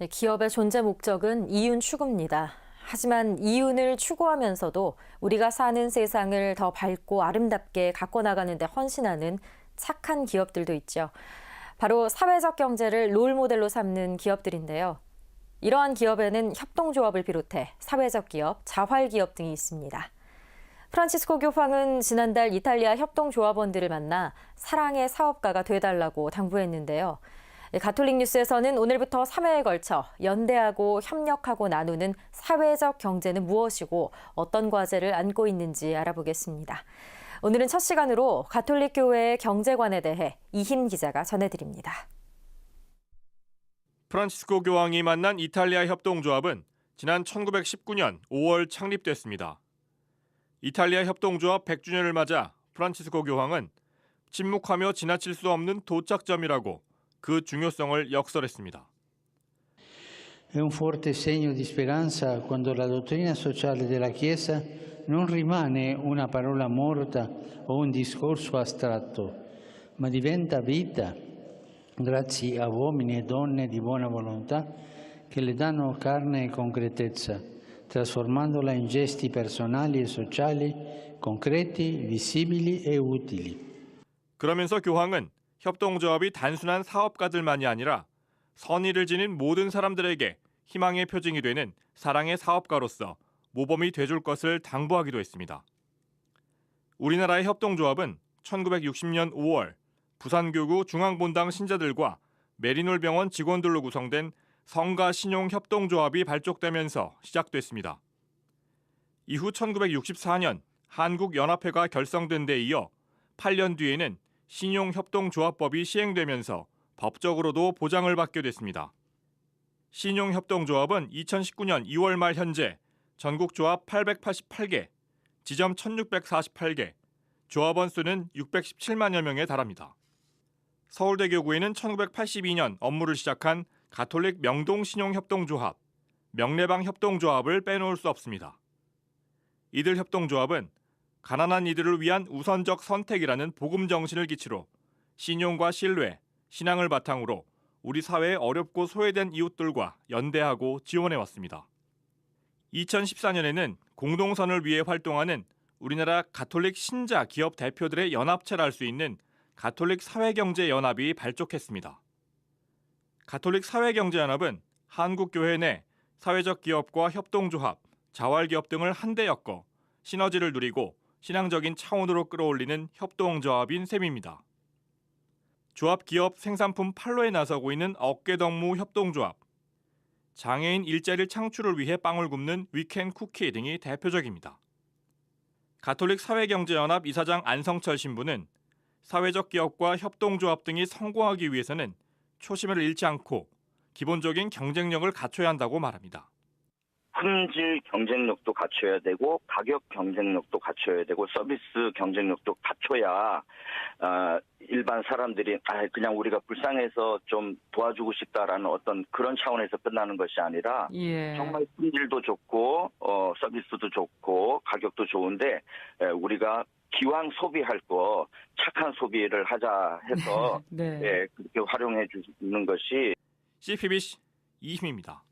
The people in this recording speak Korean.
네, 기업의 존재 목적은 이윤 추구입니다. 하지만 이윤을 추구하면서도 우리가 사는 세상을 더 밝고 아름답게 가꿔 나가는 데 헌신하는 착한 기업들도 있죠. 바로 사회적 경제를 롤 모델로 삼는 기업들인데요. 이러한 기업에는 협동조합을 비롯해 사회적 기업, 자활 기업 등이 있습니다. 프란치스코 교황은 지난달 이탈리아 협동조합원들을 만나 사랑의 사업가가 되달라고 당부했는데요. 가톨릭 뉴스에서는 오늘부터 3회에 걸쳐 연대하고 협력하고 나누는 사회적 경제는 무엇이고 어떤 과제를 안고 있는지 알아보겠습니다. 오늘은 첫 시간으로 가톨릭 교회의 경제관에 대해 이힘 기자가 전해드립니다. 프란치스코 교황이 만난 이탈리아 협동조합은 지난 1919년 5월 창립됐습니다. 이탈리아 협동조합 100주년을 맞아 프란치스코 교황은 침묵하며 지나칠 수 없는 도착점이라고 그 중요성을 역설했습니다. È un forte segno di speranza quando la dottrina sociale della Chiesa non rimane una parola morta o un discorso astratto, ma diventa vita, grazie a uomini e donne di buona volontà che le danno carne e concretezza, trasformandola in gesti personali e sociali concreti, visibili e utili. 그러면서 교황은 협동조합이 단순한 사업가들만이 아니라 선의를 지닌 모든 사람들에게 희망의 표징이 되는 사랑의 사업가로서 모범이 돼줄 것을 당부하기도 했습니다. 우리나라의 협동조합은 1960년 5월 부산교구 중앙본당 신자들과 메리놀 병원 직원들로 구성된 성가 신용 협동조합이 발족되면서 시작됐습니다. 이후 1964년 한국연합회가 결성된 데 이어 8년 뒤에는 신용협동조합법이 시행되면서 법적으로도 보장을 받게 됐습니다. 신용협동조합은 2019년 2월 말 현재 전국 조합 888개, 지점 1648개, 조합원 수는 617만여 명에 달합니다. 서울대교구에는 1982년 업무를 시작한 가톨릭 명동신용협동조합, 명례방 협동조합을 빼놓을 수 없습니다. 이들 협동조합은 가난한 이들을 위한 우선적 선택이라는 복음 정신을 기치로 신용과 신뢰, 신앙을 바탕으로 우리 사회의 어렵고 소외된 이웃들과 연대하고 지원해 왔습니다. 2014년에는 공동선을 위해 활동하는 우리나라 가톨릭 신자 기업 대표들의 연합체를 할수 있는 가톨릭 사회경제연합이 발족했습니다. 가톨릭 사회경제연합은 한국교회 내 사회적 기업과 협동조합, 자활기업 등을 한데 엮어 시너지를 누리고 신앙적인 차원으로 끌어올리는 협동조합인 셈입니다. 조합 기업 생산품 판로에 나서고 있는 어깨동무 협동조합, 장애인 일자리 창출을 위해 빵을 굽는 위켄 쿠키 등이 대표적입니다. 가톨릭 사회경제연합 이사장 안성철 신부는 사회적 기업과 협동조합 등이 성공하기 위해서는 초심을 잃지 않고 기본적인 경쟁력을 갖춰야 한다고 말합니다. 품질 경쟁력도 갖춰야 되고 가격 경쟁력도 갖춰야 되고 서비스 경쟁력도 갖춰야 어, 일반 사람들이 아 그냥 우리가 불쌍해서 좀 도와주고 싶다라는 어떤 그런 차원에서 끝나는 것이 아니라 예. 정말 품질도 좋고 어, 서비스도 좋고 가격도 좋은데 에, 우리가 기왕 소비할 거 착한 소비를 하자 해서 네. 예, 그렇게 활용해 주는 것이 CPBC 이힘입니다.